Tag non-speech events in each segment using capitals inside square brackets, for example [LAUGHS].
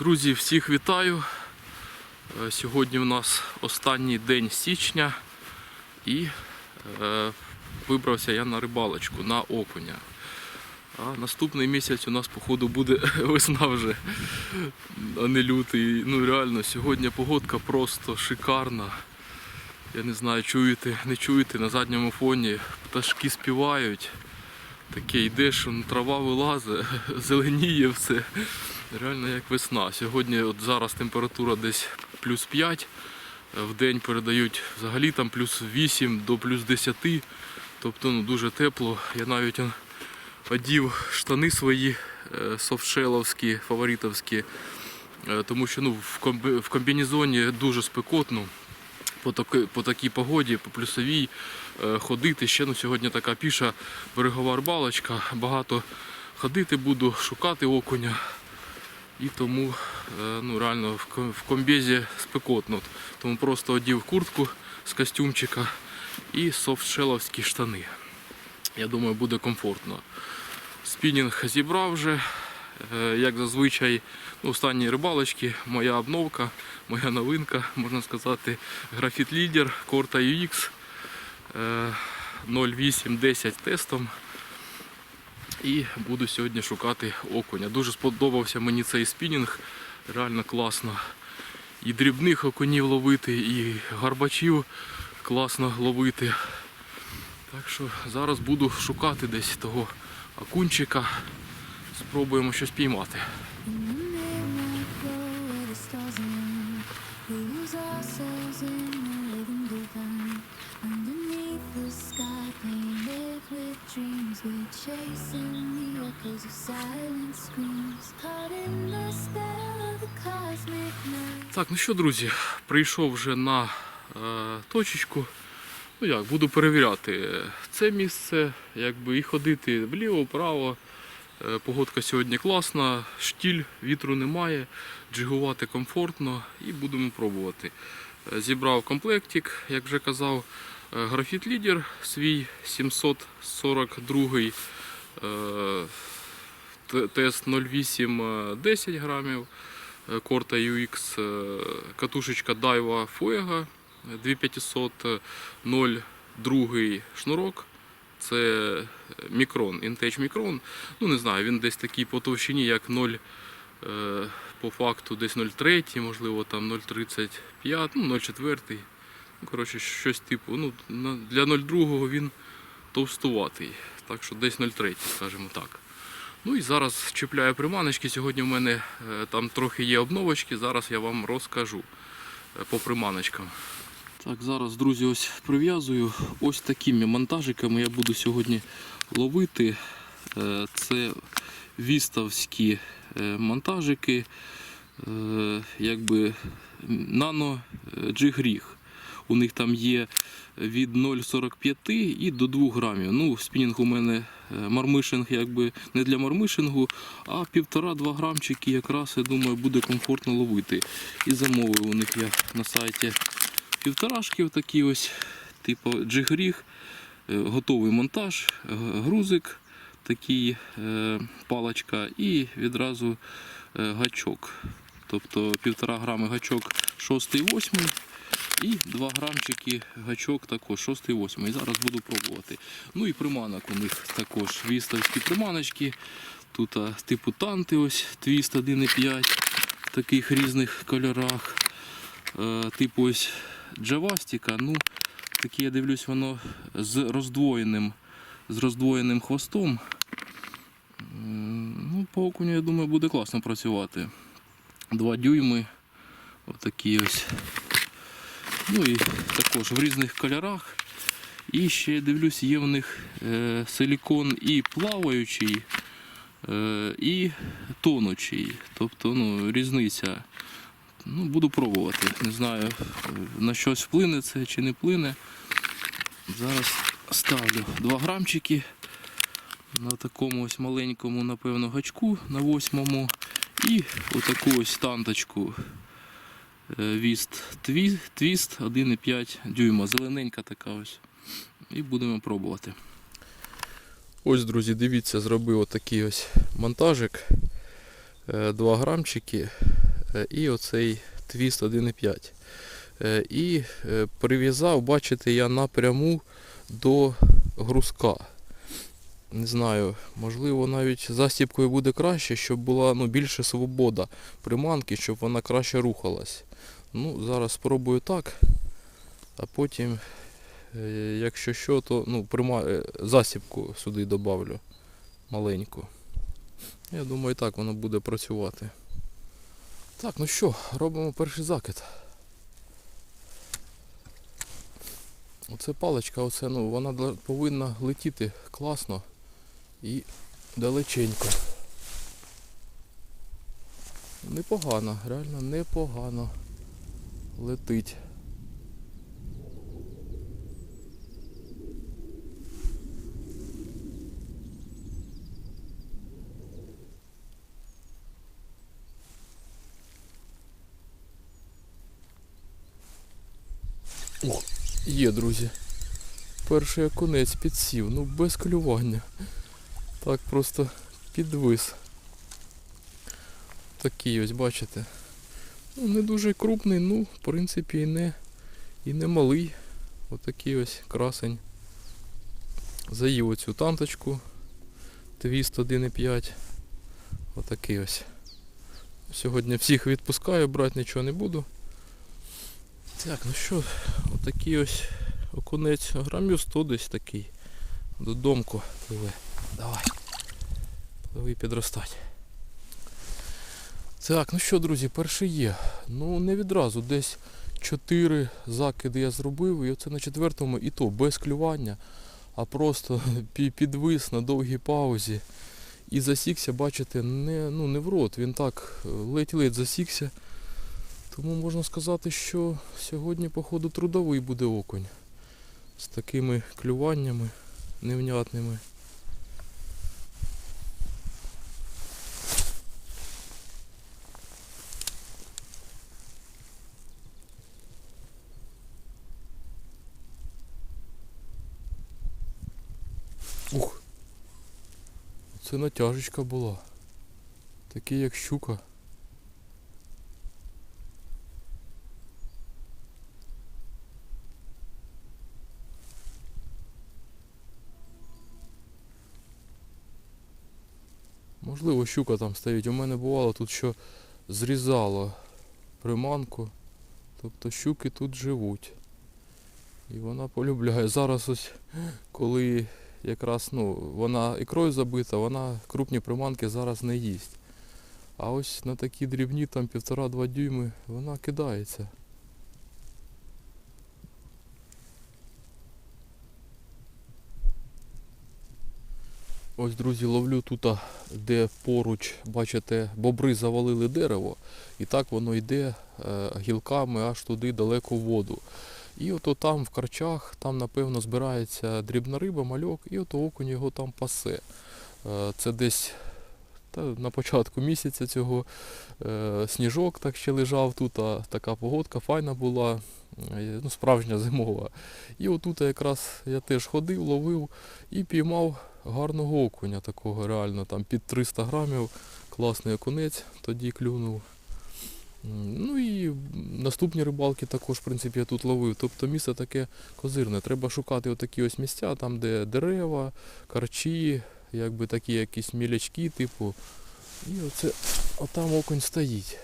Друзі, всіх вітаю. Е, Сьогодні у нас останній день січня і е, вибрався я на рибалочку на окуня. А наступний місяць у нас, походу, буде [LAUGHS] весна вже, а не лютий. Ну реально, сьогодні погодка просто шикарна. Я не знаю, чуєте, не чуєте, на задньому фоні пташки співають. Таке йде, що ну, трава вилазить, [LAUGHS] зеленіє все. Реально як весна. Сьогодні от зараз температура десь плюс 5. В день передають взагалі там плюс 8 до плюс 10. Тобто ну, дуже тепло. Я навіть одів штани свої е, софтшеловські, фаворитовські, е, тому що ну, в, комбі- комбінезоні дуже спекотно. По, таки, по такій погоді, по плюсовій е, ходити. Ще ну, сьогодні така піша берегова рибалочка. Багато ходити буду, шукати окуня. І тому е, ну, реально в ко- комбезі спекотно. Тому просто одів куртку з костюмчика і софтшеловські штани. Я думаю, буде комфортно. Спінінг зібрав вже. Е, Як зазвичай, ну, останні рибалочки, моя обновка, моя новинка, можна сказати, графіт лідер Корта UX е, 0810 тестом. І буду сьогодні шукати окуня. Дуже сподобався мені цей спінінг. Реально класно. І дрібних окунів ловити, і гарбачів класно ловити. Так що зараз буду шукати десь того окунчика. Спробуємо щось піймати. Chasing Так, ну що, друзі, прийшов вже на е, точечку. Ну як, буду перевіряти це місце, якби і ходити вліво, вправо. Е, Погодка сьогодні класна, штіль, вітру немає, джигувати комфортно і будемо пробувати. Е, Зібрав комплектик, як вже казав, е, графіт лідер свій 742 е, т- тест 08 е, 10 грамів. Е, Корта UX, е, катушечка Daiwa Fuego 2500, е, 0,2 шнурок. Це мікрон, Intech мікрон. Ну не знаю, він десь такий по товщині, як 0, е, по факту десь 0,3, можливо там 0,35, ну 0,4. Ну, коротше, щось типу. Ну, для 0,2 він товстуватий. Так що десь 0,3, скажімо так. Ну і зараз чіпляю приманочки. Сьогодні в мене е, там трохи є обновочки, зараз я вам розкажу е, по приманочкам. Так, зараз, друзі, ось прив'язую. Ось такими монтажиками я буду сьогодні ловити. Е, Це віставські монтажики, якби нано джигріг. У них там є від 0,45 і до 2 грамів. Ну, спінінг у мене е, мармишинг якби не для мармишингу, а 1,5-2 грамчики якраз, я думаю, буде комфортно ловити. І замовив у них я на сайті півторашки такі ось, типу джигріг, е, готовий монтаж, грузик, такий е, паличка і відразу е, гачок. Тобто 1,5 грами гачок 6-8 і 2 грамчики гачок також 6-8. І зараз буду пробувати. Ну і приманок у них також віставські приманочки. Тут а, типу танти ось твіст 1,5 в таких різних кольорах. Е, типу ось джавастика. Ну, таке я дивлюсь, воно з роздвоєним, з роздвоєним хвостом. Ну, по окуню, я думаю, буде класно працювати. Два дюйми. Отакі ось. Ну і також в різних кольорах. І ще дивлюсь, є в них е, силікон і плаваючий, е, і тонучий. Тобто ну, різниця. Ну, буду пробувати. Не знаю, на щось вплине це чи не вплине. Зараз ставлю 2 грамчики на такому ось маленькому, напевно, гачку на восьмому. І отаку ось танточку Віст Твіст 1,5 дюйма. Зелененька така ось. І будемо пробувати. Ось, друзі, дивіться, зробив отакий ось монтажик. 2 грамчики. е, і оцей твіст 1,5. Е, І е, прив'язав, бачите, я напряму до грузка. Не знаю, можливо, навіть застіпкою буде краще, щоб була ну, більше свобода приманки, щоб вона краще рухалась. Ну, зараз спробую так, а потім, е, якщо що, то ну, прима... е, засібку сюди добавлю маленьку. Я думаю, так воно буде працювати. Так, ну що, робимо перший закид. Оце паличка, оце, ну, вона повинна летіти класно і далеченько. Непогано, реально непогано летить. О, є, друзі. Перший окунець підсів, ну без клювання. Так просто підвис. Такий ось, бачите. Ну, не дуже крупний, ну, в принципі, і не, і не малий. Отакий ось красень. Заїв оцю танточку. Твіст 1,5. Отакий ось. Сьогодні всіх відпускаю, брати нічого не буду. Так, ну що, отакий ось окунець, грамів 100 десь такий. Додомку пливе. Давай. Пливи підростать. Так, ну що, друзі, перший є. Ну не відразу, десь 4 закиди я зробив, і оце на четвертому і то без клювання, а просто [LAUGHS] підвис на довгій паузі. І засікся, бачите, не, ну, не в рот, він так е, ледь-ледь засікся. Тому можна сказати, що сьогодні, походу, трудовий буде окунь. З такими клюваннями невнятними. Ух! Це натяжечка була. Такий як щука. Можливо, щука там стоїть. У мене бувало тут, що зрізало приманку. Тобто щуки тут живуть. І вона полюбляє. Зараз ось, коли якраз ну, вона ікрою забита, вона крупні приманки зараз не їсть. А ось на такі дрібні, там півтора-два дюйми, вона кидається. Ось, друзі, ловлю тут, де поруч, бачите, бобри завалили дерево, і так воно йде е, гілками аж туди далеко в воду. І ото там в карчах, там напевно збирається дрібна риба, мальок, і ото окунь його там пасе. Е, Це десь та, на початку місяця цього е, сніжок так ще лежав тут, а така погодка файна була, е, ну, справжня зимова. І отут якраз я теж ходив, ловив і піймав гарного окуня, такого реально там під 300 грамів, класний окунець тоді клюнув. Ну і наступні рибалки також, в принципі, я тут ловив. Тобто місце таке козирне. Треба шукати отакі ось місця, там де дерева, карчі, якби такі якісь мілячки, типу. І оце отам окунь стоїть.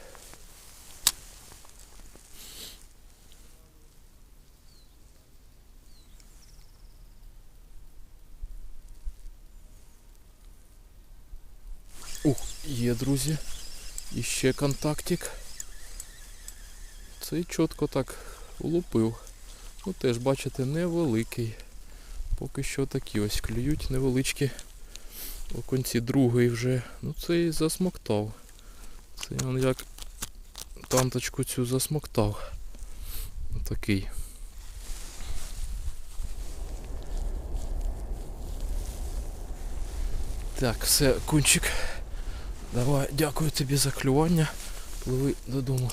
Ух, є, друзі. І ще контактик. Цей чітко так улупив. Ну теж, бачите, невеликий. Поки що такі ось клюють невеличкі. Оконці другий вже. Ну цей засмоктав. Це він як танточку цю засмоктав. Отакий. Так, все, кунчик. Давай, дякую тобі за клювання. Пливи додому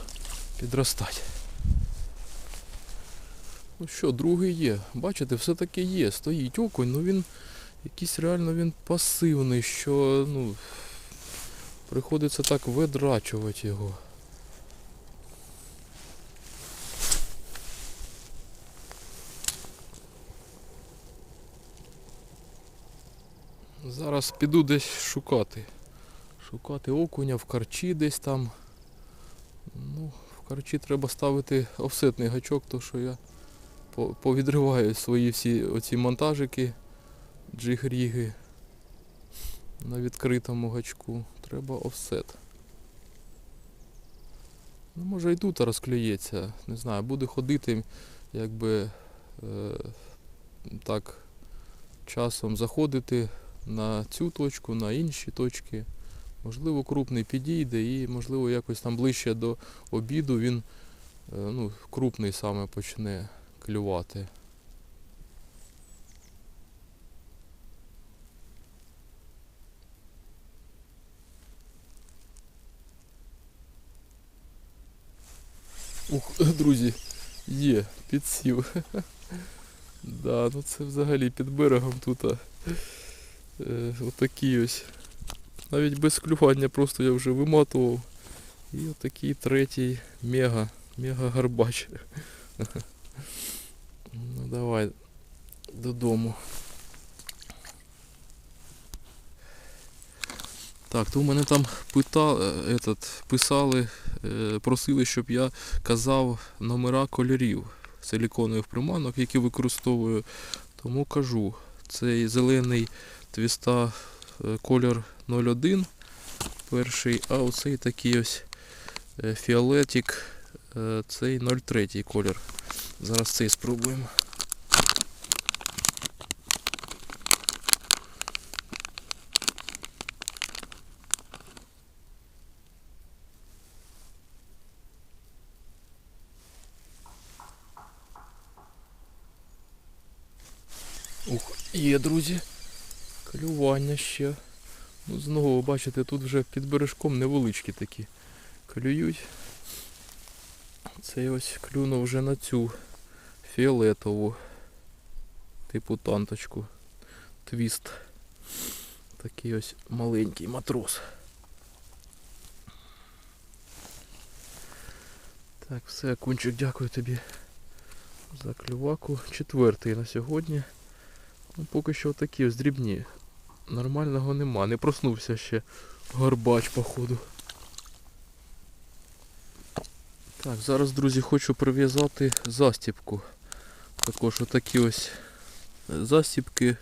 підростати. Ну що, другий є. Бачите, все-таки є. Стоїть окунь, ну він якийсь реально він пасивний, що ну, приходиться так видрачувати його. Зараз піду десь шукати. Шукати окуня в карчі десь там. В треба ставити офсетний гачок, то що я повідриваю свої всі оці монтажики, джиг-ріги на відкритому гачку. Треба офсет. Ну, може і тут розклюється. Не знаю, буде ходити, якби е, так часом заходити на цю точку, на інші точки. Можливо, крупний підійде і, можливо, якось там ближче до обіду він е, ну, крупний саме почне клювати. Ух, [LAUGHS] друзі, є, підсів. [LAUGHS] Да, ну це взагалі під берегом тут. Е, ось. Навіть без клювання просто я вже виматував. І отакий третій мега, мега гарбач. [LAUGHS] Ну давай додому. Так, то у мене там пита, е, этот, писали, е, просили, щоб я казав номера кольорів силіконових приманок, які використовую. Тому кажу, цей зелений твіста е, колір 01 перший, а оцей такий ось е, фіолетик, е, цей 03 колір. Зараз цей спробуємо. Ух, є, друзі. Клювання ще. Ну, знову, бачите, тут вже під бережком невеличкі такі клюють. Цей ось клюнув вже на цю фіолетову типу танточку. Твіст. Такий ось маленький матрос. Так, все, кунчик, дякую тобі за клюваку. Четвертий на сьогодні. Ну, поки що такі ось дрібні. Нормального нема, не проснувся ще горбач, походу. Так, зараз, друзі, хочу прив'язати застіпку. Також отакі ось застіпки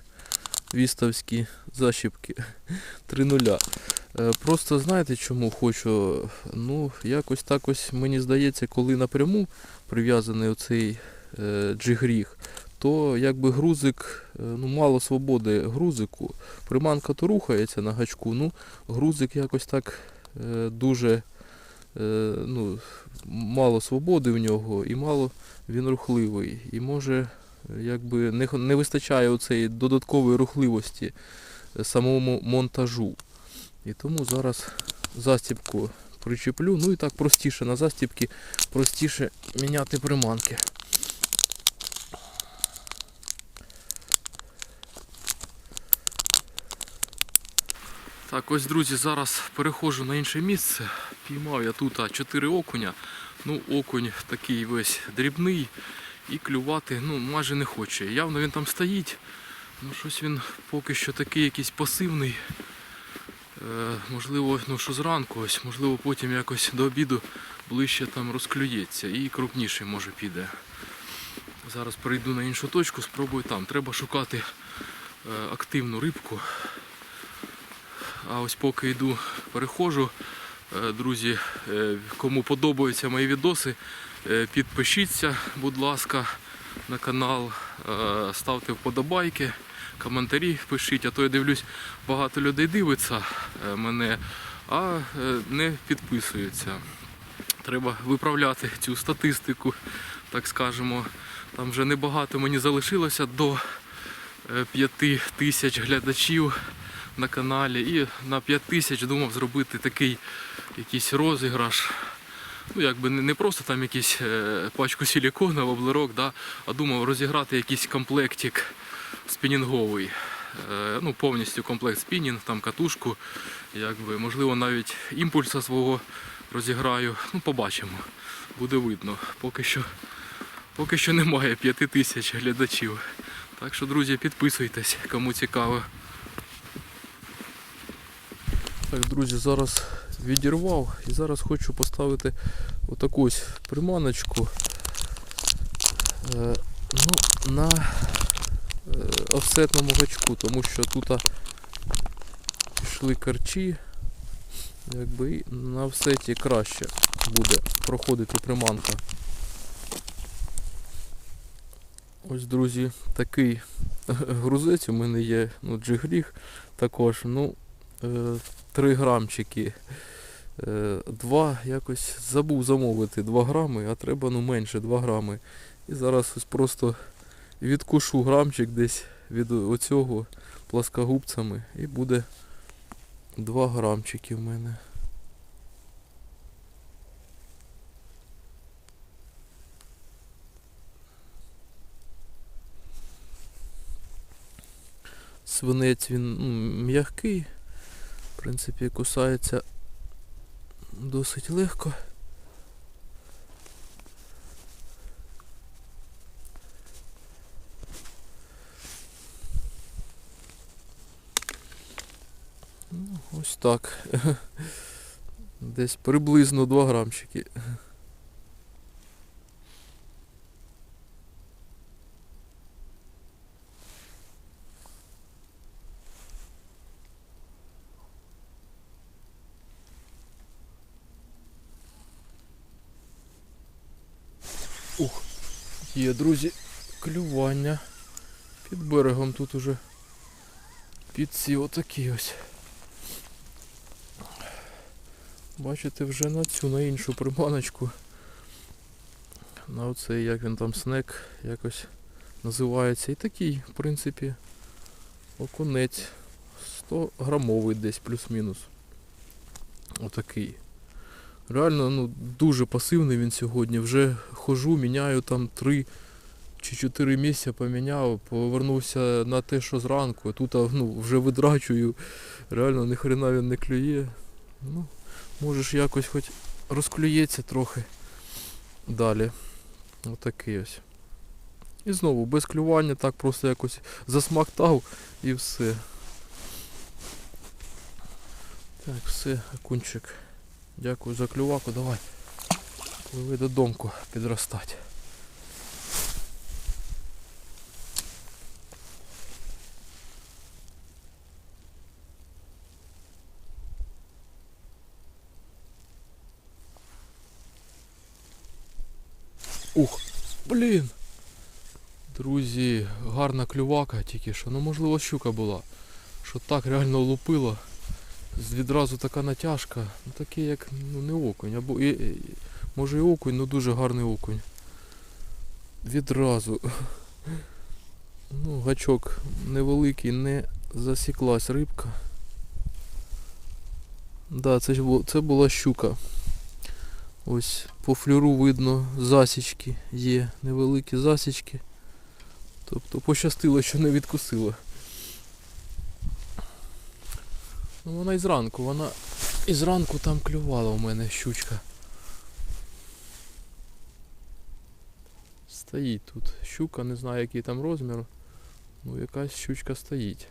віставські защіпки 3.0. [LAUGHS] Е, Просто знаєте чому хочу? Ну, якось так ось мені здається, коли напряму прив'язаний оцей е, джигріг, то якби грузик, е, ну мало свободи грузику. Приманка то рухається на гачку, ну грузик якось так е, дуже е, ну, мало свободи в нього і мало він рухливий. І може якби не, не вистачає оцеї додаткової рухливості самому монтажу. І тому зараз застібку причеплю. Ну і так простіше на застібки, простіше міняти приманки. Так, ось, друзі, зараз переходжу на інше місце. Піймав я тут 4 окуня. Ну, окунь такий весь дрібний і клювати ну, майже не хоче. Явно він там стоїть. Ну, щось він поки що такий якийсь пасивний. Е, можливо, ну що зранку, ось, можливо, потім якось до обіду ближче там розклюється і крупніший може піде. Зараз перейду на іншу точку, спробую там. Треба шукати е, активну рибку. А ось поки йду, переходжу. Е, Друзі, е, кому подобаються мої відоси, е, підпишіться, будь ласка, на канал, ставте вподобайки, коментарі пишіть, а то я дивлюсь, багато людей дивиться мене, а не підписуються. Треба виправляти цю статистику, так скажемо. Там вже небагато мені залишилося до 5 тисяч глядачів на каналі. І на 5 тисяч думав зробити такий якийсь розіграш. Ну, якби не просто там якийсь е, пачку силікону, облирок, да, а думав розіграти якийсь комплектик спінінговий. Е, ну, повністю комплект спінінг, там катушку, якби, можливо, навіть імпульса свого розіграю. Ну, побачимо. Буде видно. Поки що, поки що немає 5 тисяч глядачів. Так що, друзі, підписуйтесь, кому цікаво. Так, друзі, зараз відірвав і зараз хочу поставити отаку ось приманочку е, ну, на е, офсетному гачку, тому що тут пішли карчі, якби і на офсеті краще буде проходити приманка. Ось, друзі, такий [LAUGHS] грузець у мене є, ну, джигліг також, ну, 3 грамчики. Е, Два якось забув замовити 2 грами, а треба ну менше 2 грами. І зараз ось просто відкушу грамчик десь від оцього пласкогубцями і буде 2 грамчики в мене. Свинець він м'який, в принципі, кусається досить легко. Ну, ось так. [LAUGHS] Десь приблизно 2 грамчики. Ух, є, друзі, клювання. Під берегом тут уже підсів отакий ось. Бачите, вже на цю, на іншу приманочку. На оцей, як він там, снек якось називається. І такий, в принципі, окунець. 100 грамовий десь плюс-мінус. Отакий. Реально, ну, дуже пасивний він сьогодні. Вже хожу, міняю там 3 чи 4 місця поміняв, повернувся на те, що зранку. Тут ну, вже видрачую. Реально ніхрена він не клює. Ну, може ж якось хоч розклюється трохи далі. Отакий ось. І знову без клювання, так просто якось засмактав і все. Так, все, окунчик. Дякую за клюваку, давай. Пливи додомку підростати. Ух, блін. Друзі, гарна клювака тільки що. Ну можливо щука була. Що так реально лупило. Відразу така натяжка. Ну такий як ну, не окунь. Або і, може і окунь, але дуже гарний окунь. Відразу. Ну, гачок невеликий, не засіклась рибка. Да, це, ж бу- це була щука. Ось по флюру видно засічки є, невеликі засічки. Тобто пощастило, що не відкусила. Ну вона і зранку, вона і зранку там клювала у мене щучка. Стоїть тут щука, не знаю який там розмір. Ну якась щучка стоїть.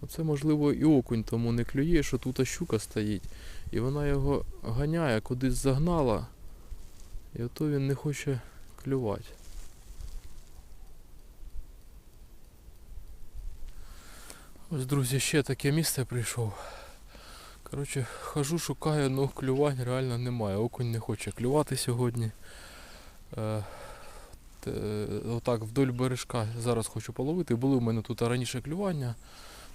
Оце можливо і окунь тому не клює, що тут щука стоїть. І вона його ганяє, кудись загнала. І ото він не хоче клювати. Ось, друзі, ще таке місце прийшов. Коротше, хожу, шукаю, ну клювань реально немає. Окунь не хоче клювати сьогодні. Е, отак вдоль бережка зараз хочу половити. Були в мене тут раніше клювання.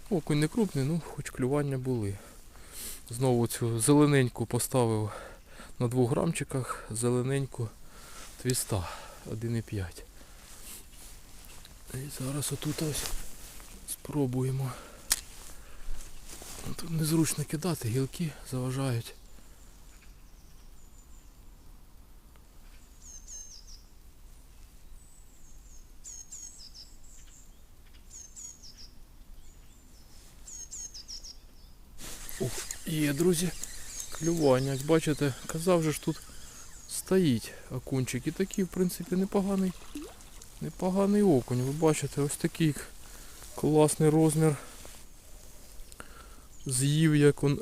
Окунь не крупний, ну хоч клювання були. Знову цю зелененьку поставив на 2 грамчиках, зелененьку твіста 1,5. І зараз отут ось спробуємо. Тут незручно кидати, гілки заважають. Ух, є, друзі, клювання. Бачите, казав же ж тут стоїть окунчик. І такий, в принципі, непоганий, непоганий окунь. Ви бачите, ось такий класний розмір. з'їв, як он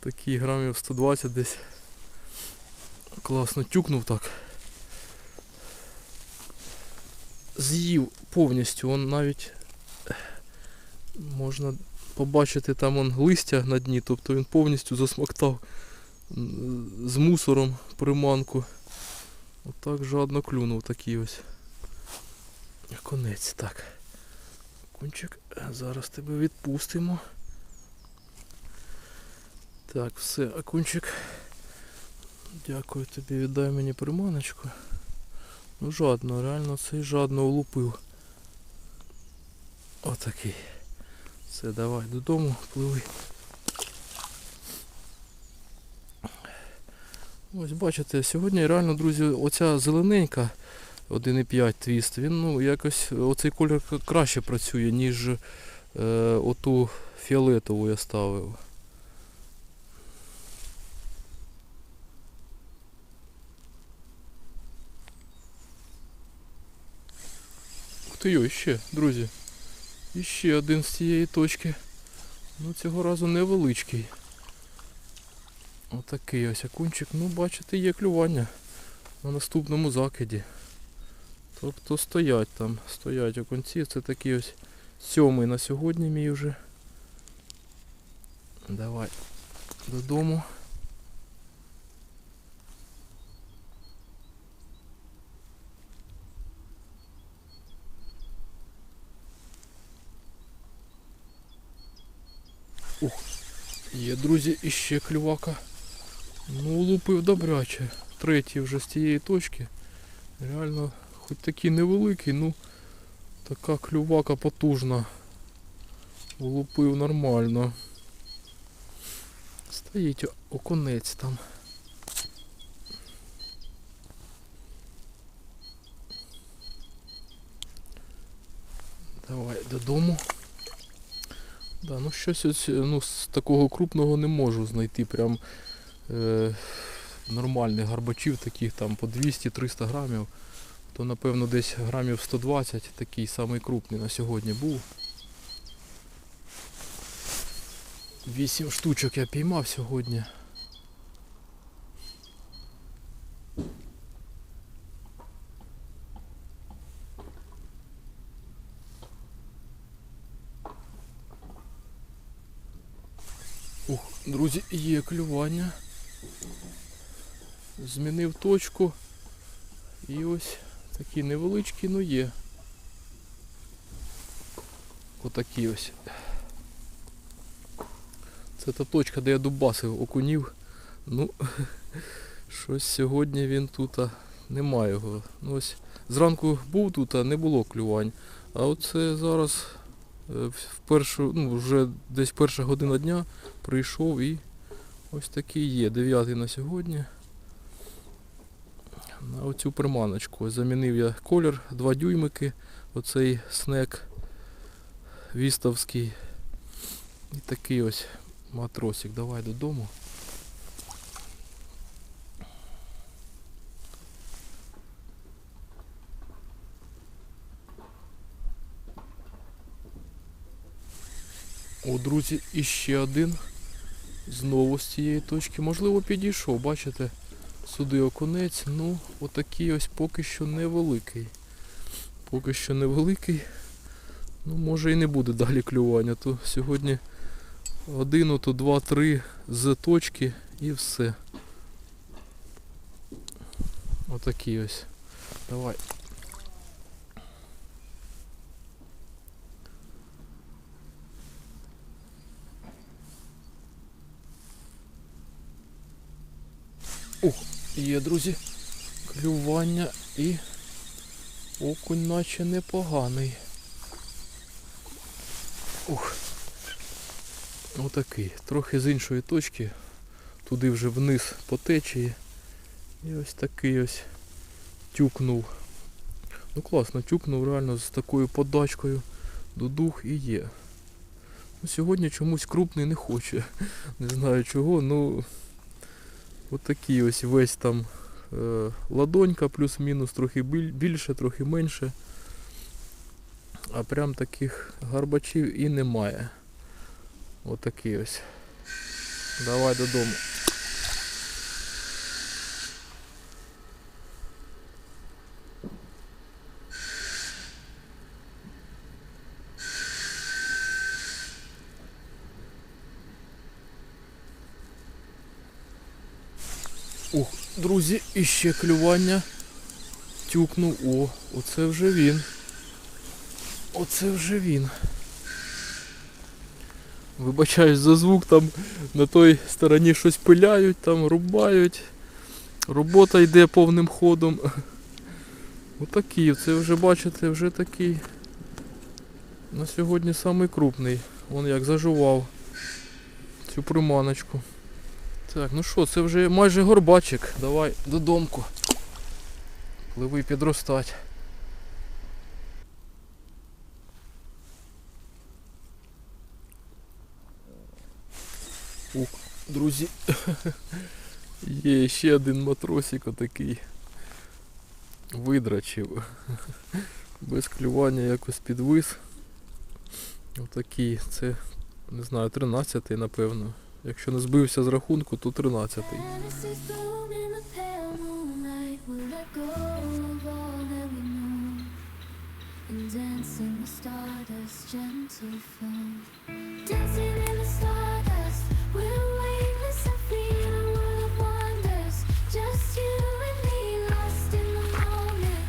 такий грамів 120 десь. Класно тюкнув так. З'їв повністю, он навіть можна побачити там он листя на дні, тобто він повністю засмоктав з мусором приманку. Отак жадно клюнув такий ось. Конець, так. Кончик, зараз тебе відпустимо. Так, все, окунчик. Дякую тобі, віддай мені приманочку. Ну жадно, реально цей жадно улупив. Отакий. Все, давай додому, пливи. Ось бачите, сьогодні реально, друзі, оця зелененька 1,5 твіст, він ну якось оцей колір краще працює, ніж е, оту фіолетову я ставив. Ух ти йо, іще, друзі. Іще один з цієї точки. Ну цього разу невеличкий. Отакий ось окунчик. Ну, бачите, є клювання на наступному закиді. Тобто стоять там, стоять окунці. Це такий ось сьомий на сьогодні мій вже. Давай додому. Ух, є, друзі, іще клювака. Ну, лупив добряче. Третій вже з тієї точки. Реально, хоч такий невеликий, ну така клювака потужна. Влупив нормально. Стоїть о- окунець там. Давай додому. Да, ну щось ось, ну, з такого крупного не можу знайти. Прям е, нормальних гарбачів, таких там по 200-300 грамів. То напевно десь грамів 120, такий самий крупний на сьогодні був. Вісім штучок я піймав сьогодні. Ух, друзі, є клювання. Змінив точку. І ось такі невеличкі, ну є. Отакі ось. Це та точка, де я дубасив окунів. Ну, [LAUGHS] щось сьогодні він тут немає його. Ну, ось зранку був тут, а не було клювань. А оце зараз е, в першу, ну, вже десь перша година дня прийшов і ось такий є. Дев'ятий на сьогодні. На оцю приманочку. Замінив я колір, 2 дюймики, оцей снек віставський. І такий ось матросик. Давай додому. О, друзі, іще один. Знову з цієї точки. Можливо, підійшов, бачите? Сюди окунець, ну, отакий ось поки що невеликий. Поки що невеликий. Ну, може і не буде далі клювання. То сьогодні один, то два-три з точки і все. Отакий ось. Давай. Ух, є, друзі. Клювання і окунь наче непоганий. Ух. Отакий. Трохи з іншої точки. Туди вже вниз по течії. І ось такий ось тюкнув. Ну класно, тюкнув реально з такою подачкою до дух і є. Ну, сьогодні чомусь крупний не хоче. [LAUGHS] Не знаю чого, ну отакий ось весь там е, ладонька плюс-мінус, трохи більше, трохи менше. А прям таких гарбачів і немає. Отакий ось. Давай додому. Ух, друзі, іще клювання. Тюкнув. О, оце вже він. Оце вже він. Вибачаюсь за звук, там на той стороні щось пиляють, там рубають. Робота йде повним ходом. Отакий, це вже бачите, вже такий. На сьогодні самий крупний. Вон як зажував цю приманочку. Так, ну що, це вже майже горбачик. Давай додомку. Пливи підростать. Ух, друзі. [LAUGHS] Є ще один матросик отакий. Видрачив. [LAUGHS] Без клювання якось підвис. Отакий. Це, не знаю, 13-й, напевно. Якщо не збився з рахунку, то 13-й. Fantasies bloom in the pale moonlight. We'll let go of all that we know and dance in the stardust, gentle flow. Dancing in the stardust, we're weightless and free in a world of wonders. Just you and me, lost in the moment.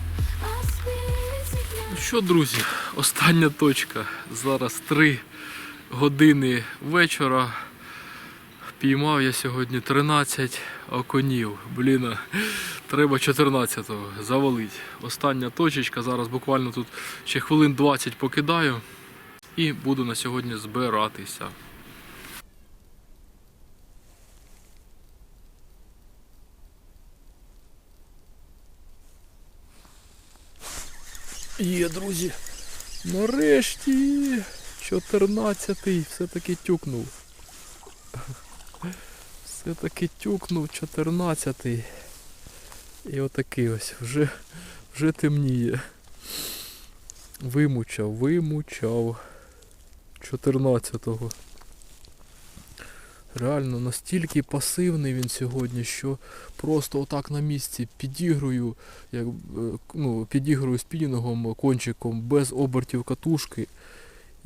Our spirits ignite. Ну що, друзі, остання точка. Зараз 3 години вечора. Піймав я сьогодні 13 окунів. Блін, треба 14-го завалить. Остання точечка. Зараз буквально тут ще хвилин 20 покидаю і буду на сьогодні збиратися. Є, друзі. Нарешті 14-й все-таки тюкнув. Все-таки тюкнув 14-й. І отакий ось вже, вже темніє. Вимучав, вимучав 14-го. Реально настільки пасивний він сьогодні, що просто отак на місці підігрую, як, е, ну, підігрую спінінгом, кончиком без обертів катушки.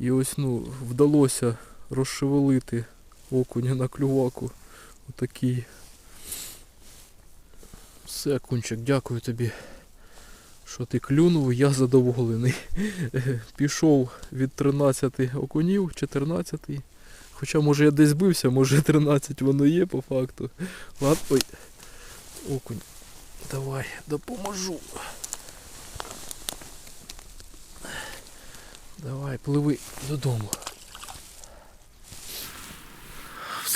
І ось ну, вдалося розшевелити окуня на клюваку. Отакий. Все, кунчик, дякую тобі, що ти клюнув, я задоволений. [LAUGHS] Пішов від 13 окунів, 14. Хоча може я десь збився, може 13 воно є по факту. Ладно, ой. Окунь. Давай, допоможу. Давай, пливи додому.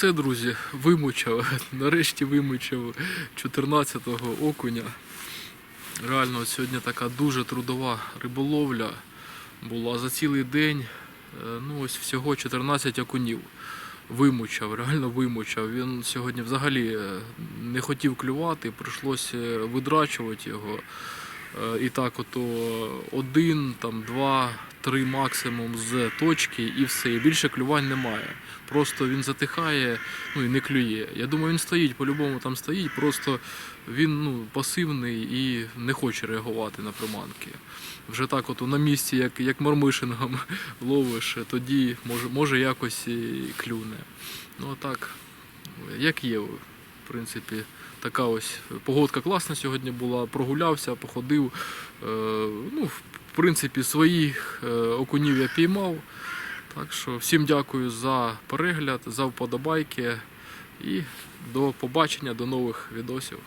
Все, друзі, вимучав. [LAUGHS] Нарешті вимучав 14-го окуня. Реально сьогодні така дуже трудова риболовля була за цілий день. е, Ну ось всього 14 окунів. Вимучав, реально вимучав. Він сьогодні взагалі е, не хотів клювати, прийшлося видрачувати його. Е, І так, ото один, там, два, три максимум з точки і все. І більше клювань немає. Просто він затихає, ну і не клює. Я думаю, він стоїть, по-любому там стоїть, просто він ну, пасивний і не хоче реагувати на приманки. Вже так, от на місці, як, як мормишингом [LAUGHS] ловиш, тоді може, може якось і клюне. Ну а так, як є, в принципі, така ось погодка класна сьогодні була. Прогулявся, походив. Е, ну, принципі, своїх е, окунів я піймав. Так що всім дякую за перегляд, за вподобайки і до побачення, до нових відосів.